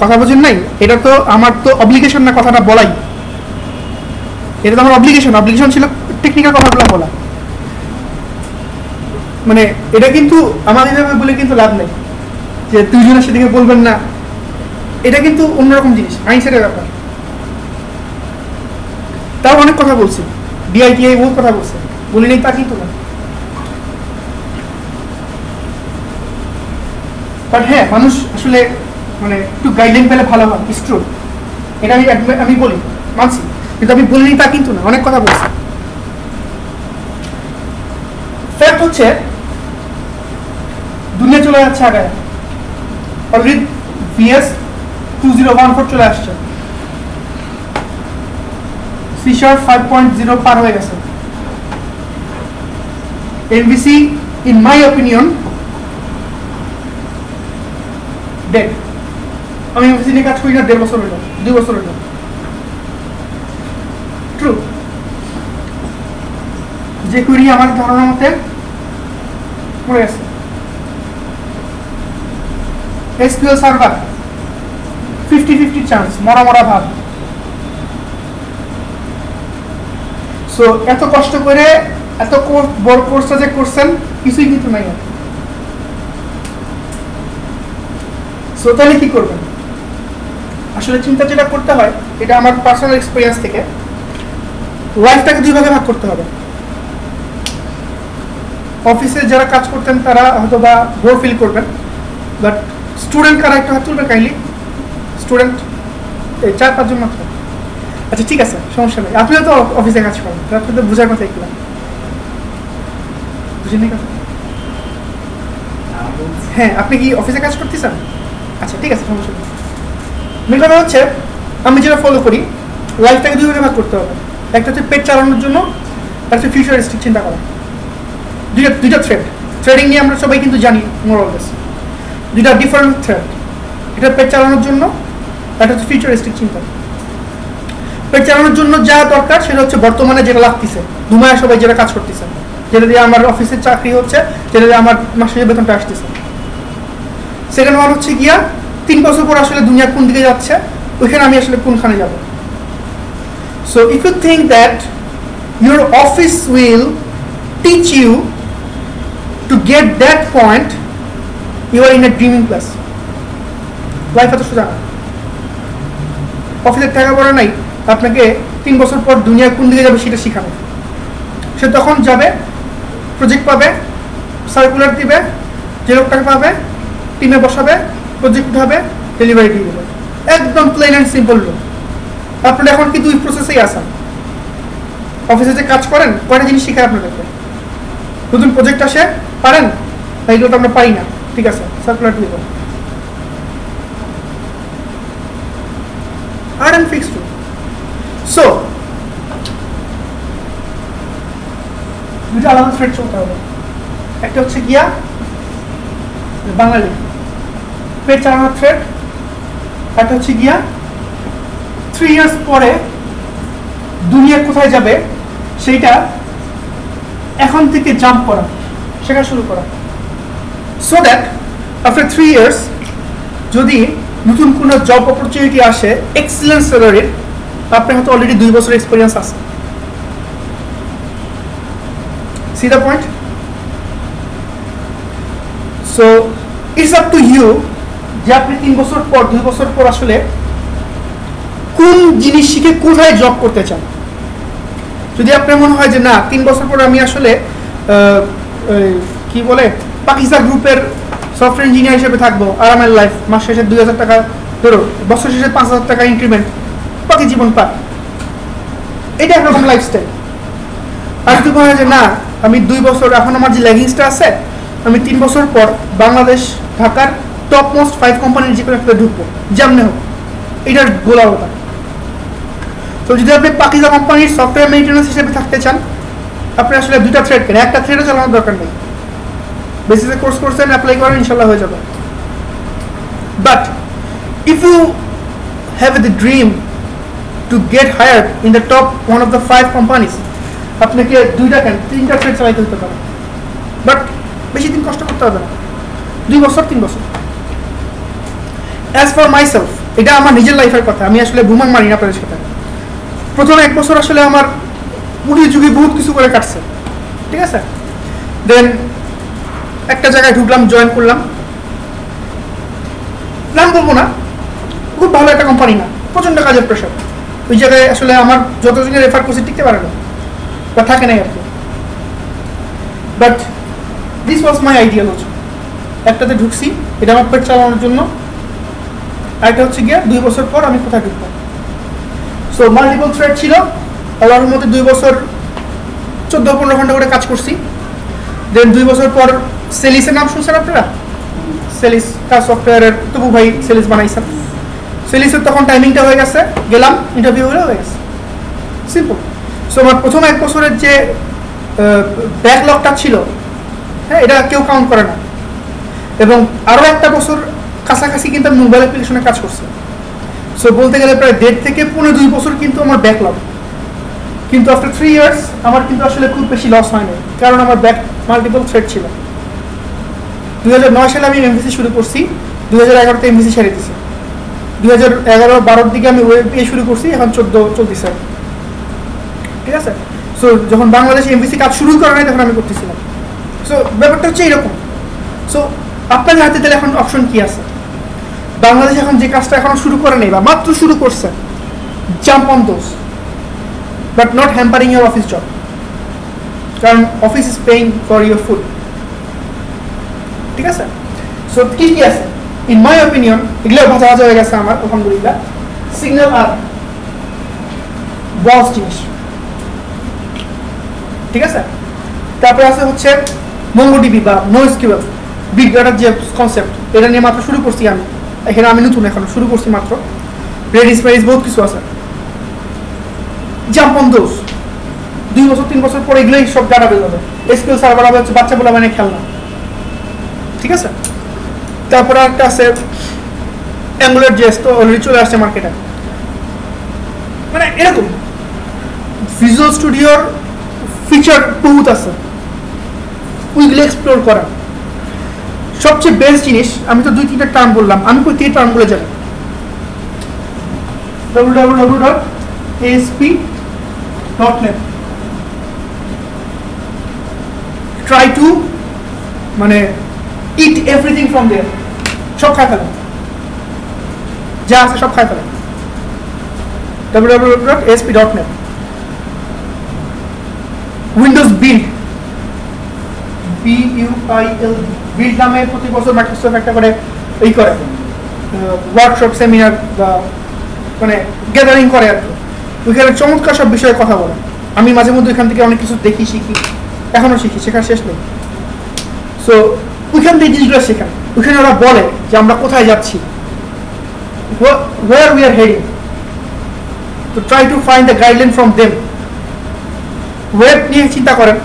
কথা বোঝেন নাই? এটা তো আমার তো অব্লিগেশন না কথাটা বলাই। এটা তো আমার অব্লিগেশন অব্লিগেশন ছিল টেকনিক্যাল কথাগুলো বলা। মানে এটা কিন্তু আমাদের এভাবে বলে কিন্তু লাভ নেই। যে দুইজনের সেদিকে বলবেন না। এটা কিন্তু অন্যরকম জিনিস, আইনসেটের ব্যাপার। তাও অনেক কথা বলছি। ডিআইটিআই বহু কথা বলছে। বলি নেই তা কিন্তু না। বাট হ্যাঁ মানুষ আসলে মানে একটু গাইডলাইন পেলে ভালো হয় ইস্ট্রো এটা আমি আমি বলি, মানছি। কিন্তু আমি বলিনি তা কিন্তু না, অনেক কথা বলছি। ফ্যাক্ট হচ্ছে, দুনিয়া চলে যাচ্ছে আগে। Already VS two zero one four চলে আসছে। C sharp five point zero পার হয়ে গেছে। NBC in my opinion dead আমি নিয়ে কাজ করি না, দেড় বছর হইল দুই বছর হইল ট্রু যে কুড়ি আমার ধারণা মতে পড়ে গেছে। SQL server fifty fifty chance মরা মরা ভাব। সো এত কষ্ট করে, এত বড় কোর্সটা যে করছেন, কিছুই কিন্তু নাই। সো তাহলে কি করবেন? আসলে চিন্তা যেটা করতে হয় এটা আমার পার্সোনাল এক্সপিরিয়েন্স থেকে লাইফটাকে দুই ভাগে ভাগ করতে হবে। অফিসে যারা কাজ করতেন তারা হয়তো বা বোর ফিল করবেন বাট স্টুডেন্ট কারা একটু হাত তুলবে কাইন্ডলি স্টুডেন্ট এই চার পাঁচজন মাত্র। আচ্ছা ঠিক আছে সমস্যা নেই। আপনিও তো অফিসে কাজ করেন আপনি তো বোঝার কথা একটু বুঝেন কথা? হ্যাঁ আপনি কি অফিসে কাজ করতেছেন আচ্ছা ঠিক আছে সমস্যা নেই। মেন হচ্ছে, আমি যেটা ফলো করি লাইফটাকে দুই ভাগে ভাগ করতে হবে। একটা হচ্ছে পেট চালানোর জন্য একটা হচ্ছে ফিউচারিস্টিক চিন্তা করা। দুইটা দুইটা থ্রেড থ্রেডিং নিয়ে আমরা সবাই কিন্তু জানি মোরাললেস দুইটা ডিফারেন্ট থ্রেড এটা পেট চালানোর জন্য একটা হচ্ছে ফিউচারিস্টিক চিন্তা। পেট চালানোর জন্য যা দরকার, সেটা হচ্ছে বর্তমানে যেটা লাগতেছে। ধুমায় সবাই যেটা কাজ করতেছে। যেটা দিয়ে আমার অফিসের চাকরি হচ্ছে, যেটা দিয়ে আমার মাসের বেতনটা আসতেছে। সেকেন্ড ওয়ান হচ্ছে গিয়া তিন বছর পর আসলে দুনিয়া কোন দিকে যাচ্ছে? ওইখানে আমি আসলে কোনখানে যাব? So if you think that your office will teach you to get that point you are in a dreaming class life এত সোজা অফিসের টাকা পড়া নাই, আপনাকে তিন বছর পর দুনিয়া কোন দিকে যাবে সেটা শিখাবে সে তখন যাবে প্রজেক্ট পাবে সার্কুলার দিবে যে লোকটাকে পাবে টিমে বসাবে প্রজেক্ট উঠাবে ডেলিভারি দিয়ে দেবে। একদম প্লেন অ্যান্ড সিম্পল লোক আপনারা এখন কিন্তু ওই প্রসেসেই আছেন। অফিসে যে কাজ করেন, কয়টা জিনিস শিখায় আপনাদেরকে? নতুন প্রজেক্ট আসে, পারেন? এগুলো তো আমরা পারি না। ঠিক আছে সার্কুলার দিয়ে দেবো। আর এন্ড ফিক্সড সো দুটো আলাদা থ্রেড চলতে হবে। একটা হচ্ছে গিয়া বাঙালি পেট চালানোর থ্রেড একটা হচ্ছে গিয়া থ্রি ইয়ার্স পরে দুনিয়া কোথায় যাবে, সেইটা এখন থেকে জাম্প করা শেখা শুরু করা। So that after three years যদি নতুন কোনো জব অপরচুনিটি আসে এক্সিলেন্ট স্যালারির আপনার হয়তো অলরেডি দুই বছর এক্সপিরিয়েন্স আছে। See the point so it's up to you যে আপনি তিন বছর পর, দুই বছর পর আসলে কোন জিনিস শিখে কোথায় জব করতে চান? যদি আপনার মনে হয় যে না, তিন বছর পর আমি আসলে কি বলে, পাকিস্তান গ্রুপের সফটওয়্যার ইঞ্জিনিয়ার হিসেবে থাকব আরামের লাইফ মাস শেষে দুই হাজার টাকা, ধরো, বছর শেষে পাঁচ হাজার টাকা ইনক্রিমেন্ট বাকি জীবন পার। এটা একরকম লাইফস্টাইল আর যদি মনে হয় যে না, আমি দুই বছর, এখন আমার যে লেগিংসটা আছে, আমি তিন বছর পর বাংলাদেশ, ঢাকার টপ মোস্ট ফাইভ কোম্পানির যে কোনো একটা ঢুকবো, যেমনি হোক, এটার গোলা ওটা তো যদি আপনি পাকিজা কোম্পানির সফটওয়্যার মেইনটেন্যান্স হিসেবে থাকতে চান, আপনি আসলে দুটা থ্রেড কেন একটা থ্রেডও চালানোর দরকার নেই। বেসিসে কোর্স করছেন অ্যাপ্লাই করেন ইনশাল্লাহ হয়ে যাবে। But if you have the dream to get hired in the top one of the five companies আপনাকে দুইটা কেন, তিনটা থ্রেড চালাইতে হতে পারে। বাট বেশি দিন কষ্ট করতে হবে না। দুই বছর, তিন বছর। অ্যাজ ফর মাইসেলফ এটা আমার নিজের লাইফের কথা, আমি আসলে বুমাং মারি না আপনাদের সাথে। প্রথম এক বছর আসলে আমার উনি যুগে বহুত কিছু করে কাটছে, ঠিক আছে? দেন একটা জায়গায় ঢুকলাম জয়েন করলাম। নাম বলব না, খুব ভালো একটা কোম্পানি না, প্রচণ্ড কাজের প্রেশার ওই জায়গায় আসলে আমার যতজনে রেফার করছি টিকতে পারে না, বা থাকে নাই আর কি। বাট দিস ওয়াজ মাই আইডিয়ালজি একটাতে ঢুকছি, এটা আমার পেট চালানোর জন্য। আরেকটা হচ্ছে গিয়ে দুই বছর পর আমি কোথায় ঢুকবো? সো মাল্টিপল থ্রেড ছিল। আল্লাহর মধ্যে দুই বছর, চোদ্দ, পনেরো ঘণ্টা করে কাজ করছি। দেন দুই বছর পর সেলিসের নাম শুনছেন আপনারা? সেলিস কাজ সফটওয়্যারের তবু ভাই সেলিস বানাইছেন সেলিসের তখন টাইমিংটা হয়ে গেছে। গেলাম ইন্টারভিউ হয়ে হয়ে গেছে। সিম্পল সো আমার প্রথম এক বছরের যে ব্যাকলগটা ছিল হ্যাঁ এটা কেউ কাউন্ট করে না। এবং আরও একটা বছর কাছাকাছি কিন্তু আমি মোবাইল অ্যাপ্লিকেশনে কাজ করছি। সো বলতে গেলে প্রায় দেড় থেকে পনেরো দুই বছর কিন্তু আমার ব্যাকলগ কিন্তু আফটার থ্রি ইয়ার্স আমার কিন্তু আসলে খুব বেশি লস হয়নি, কারণ আমার ব্যাক মাল্টিপল থ্রেড ছিল। দুই হাজার নয় সালে আমি এমভিসি শুরু করছি, দুই হাজার এগারোতে এমভিসি ছেড়ে দিছি। দুই হাজার এগারো, বারোর দিকে আমি ওয়েব দিয়ে শুরু করছি, এখন চোদ্দ চলতেছে। ঠিক আছে? সো যখন বাংলাদেশে এমবিসি কাজ শুরু করা নাই, তখন আমি করতেছিলাম। সো ব্যাপারটা হচ্ছে এরকম। সো আপনাদের হাতে তাহলে এখন অপশন কী আছে? বাংলাদেশ এখন যে কাজটা এখনও শুরু করে নেই, বা মাত্র শুরু করছে jump on those but not hampering your office job কারণ office is paying for your food ঠিক আছে? সো কি কি আছে? ইন মাই অপিনিয়ন এগুলো ভাজা ভাজা হয়ে গেছে আমার, আলহামদুলিল্লাহ। সিগন্যাল আর বস জিনিস। ঠিক আছে? তারপরে আছে হচ্ছে মঙ্গোডিবি বা নো স্কিউএল বিগ ডাটার যে কনসেপ্ট এটা নিয়ে মাত্র শুরু করছি আমি। এখানে আমি নতুন এখন, শুরু করছি মাত্র। রেডিস ফেডিস বহুত কিছু আছে। জাম্প অন দোজ দুই বছর, তিন বছর পরে এগুলোই সব ডাটা বের হবে। এসকিউএল সার্ভার হবে, হচ্ছে বাচ্চা বলে মানে খেলনা। ঠিক আছে? তারপরে একটা আছে অ্যাঙ্গুলার জেস তো অলরেডি চলে আসছে মার্কেটে মানে এরকম। ভিজুয়াল স্টুডিওর ফিচার বহুত আছে। ওইগুলো এক্সপ্লোর করা। সবচেয়ে বেস্ট জিনিস, আমি তো দুই, তিনটা টার্ম বললাম, আমি কই তিন টার্ম বলে যাব নেট ট্রাই টু মানে ইট এভরিথিং ফ্রম দেয়ার সব খাই ফেলেন যা আছে সব খাই ফেলেন W W dot ASP dot net Windows build B build নামে প্রতি বছর মাইক্রোসফট একটা করে এই করে ওয়ার্কশপ সেমিনার বা মানে গ্যাদারিং করে আর কি। ওইখানে চমৎকার সব বিষয়ে কথা বলে। আমি মাঝে মধ্যে ওইখান থেকে অনেক কিছু দেখি, শিখি। এখনও শিখি, শেখার শেষ নেই। সো ওইখান থেকে জিনিসগুলো শেখান ওইখানে ওরা বলে যে আমরা কোথায় যাচ্ছি। Where we are heading to try to find the guideline from them web নিয়ে চিন্তা করেন।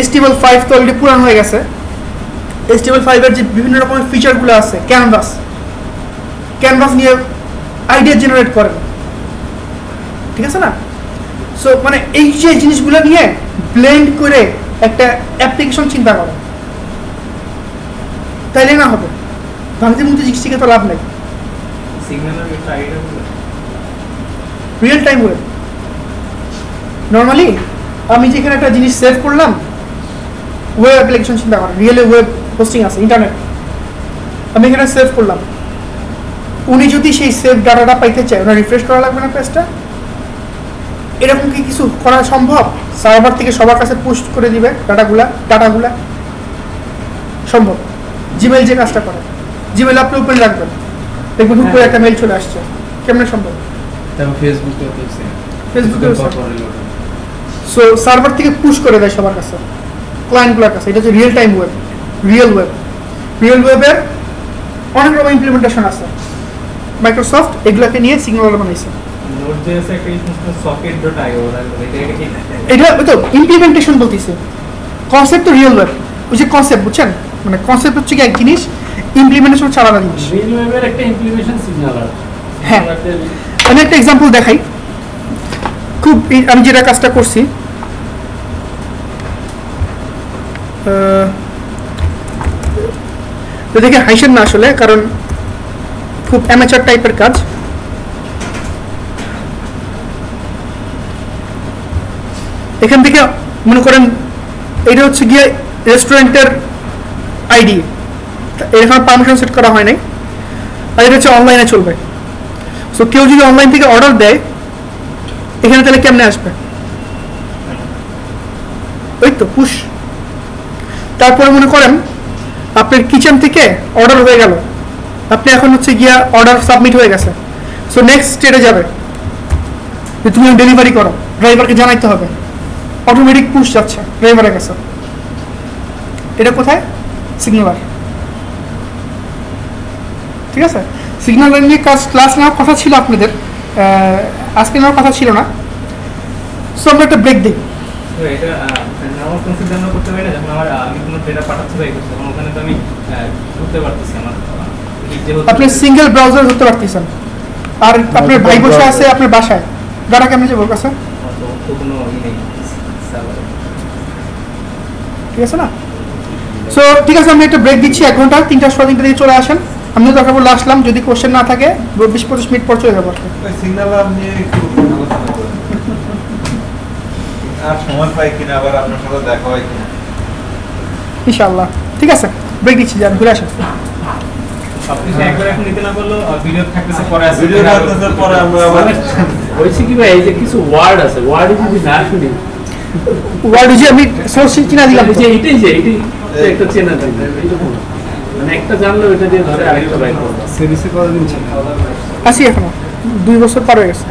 এসটিএমএল ফাইভ তো অলরেডি পুরান হয়ে গেছে। এসটিএমএল ফাইভের যে বিভিন্ন রকমের ফিচারগুলো আছে ক্যানভাস ক্যানভাস নিয়ে আইডিয়া জেনারেট করেন। ঠিক আছে না? সো মানে এই যে জিনিসগুলো নিয়ে ব্লেন্ড করে একটা অ্যাপ্লিকেশন চিন্তা করেন। তাইলে না হবে। ভাঙতে মুখতে শিখে তো লাভ নেই। রিয়েল টাইম ওয়েব নর্মালি আমি যেখানে একটা জিনিস সেভ করলাম ওয়েব অ্যাপ্লিকেশন চিন্তা করেন রিয়েল ওয়েব হোস্টিং আছে ইন্টারনেট আমি এখানে সেভ করলাম। উনি যদি সেই সেভ ডাটাটা পাইতে চায় ওনার রিফ্রেশ করা লাগবে না পেজটা এরকম কি কিছু করা সম্ভব? সার্ভার থেকে সবার কাছে পোস্ট করে দিবে ডাটাগুলা ডাটাগুলা সম্ভব। জিমেল যে কাজটা করে জিমেল আপনি ওপেন রাখবেন। দেখবেন হুট করে একটা মেল চলে আসছে। কেমনে সম্ভব? ফেসবুকে ফেসবুকে সো সার্ভার থেকে পুশ করে দেয় সবার কাছে। ক্লায়েন্টগুলোর কাছে এটা হচ্ছে real time web real web real ওয়েবের অনেক রকম ইমপ্লিমেন্টেশন আছে। মাইক্রোসফট এগুলোকে নিয়ে সিগন্যাল বানাইছে এটা তো ইমপ্লিমেন্টেশন বলতেছে। কনসেপ্ট তো রিয়েল ওয়েব ওই যে কনসেপ্ট বুঝছেন? মানে কনসেপ্ট হচ্ছে কি এক জিনিস ইমপ্লিমেন্টেশন হচ্ছে আলাদা জিনিস। রিয়েল ওয়েবের একটা ইমপ্লিমেন্টেশন সিগন্যাল হ্যাঁ। আমি একটা এক্সাম্পল দেখাই। খুব আমি যেটা কাজটা করছি আহ, তো দেখে হাইসেন না আসলে, কারণ খুব অ্যামেচার টাইপের কাজ। এখান থেকে মনে করেন এটা হচ্ছে গিয়ে রেস্টুরেন্টের আইডি এখানে পারমিশন সেট করা হয় নাই। আর এটা হচ্ছে অনলাইনে চলবে। সো কেউ যদি অনলাইন থেকে অর্ডার দেয়, এখানে তাহলে কেমনে আসবে? ওই তো পুশ তারপরে মনে করেন আপনার কিচেন থেকে অর্ডার হয়ে গেল। আপনি এখন হচ্ছে গিয়া অর্ডার সাবমিট হয়ে গেছে। সো নেক্সট স্টেটে যাবে। যে তুমি ডেলিভারি করো। ড্রাইভারকে জানাইতে হবে। অটোমেটিক পুশ যাচ্ছে। ড্রাইভারের কাছে এটা কোথায়? সিগনালার ঠিক আছে? সিগনাল নিয়ে কাজ ক্লাস নেওয়ার কথা ছিল আপনাদের। আজকে নেওয়ার কথা ছিল না। সো আমরা একটা ব্রেক দিই। আমার কনসিডার করতে পারি না যখন আমার আমি কোনো ডেটা পাঠাতে পারি তখন ওখানে তো আমি ঢুকতে পারতেছি আমার আপনি সিঙ্গেল ব্রাউজার ধরতে পারতেছেন। আর আপনার ভাই বসে আছে আপনার বাসায়। ডাটা কেমনে যাবে কাছে কোনো। ঠিক আছে না? সো ঠিক আছে আমি একটা ব্রেক দিচ্ছি এক ঘণ্টা তিনটা সোয়া তিনটা দিকে চলে আসেন। আমিও দরকার পড়লে আসলাম যদি কোশ্চেন না থাকে বিশ পঁচিশ মিনিট পর চলে যাব সিগন্যাল করেন আর সময় পাই কিনা আবার আপনার সাথে দেখা হয় কিনা। ইনশাআল্লাহ। ঠিক আছে ব্রেক দিচ্ছি যান ঘুরে আসেন। মানে হয়েছে কি ভাই এই যে কিছু ওয়ার্ড আছে ওয়ার্ড যদি না শুনি। ওয়ার্ড যে আমি সোর্স চিনা দিলাম যে এটাই যে এটাই একটা চেনা থাকবে মানে একটা জানলে ওইটা দিয়ে ধরে আরেকটা করবে। এখনও। দুই বছর পার হয়ে গেছে।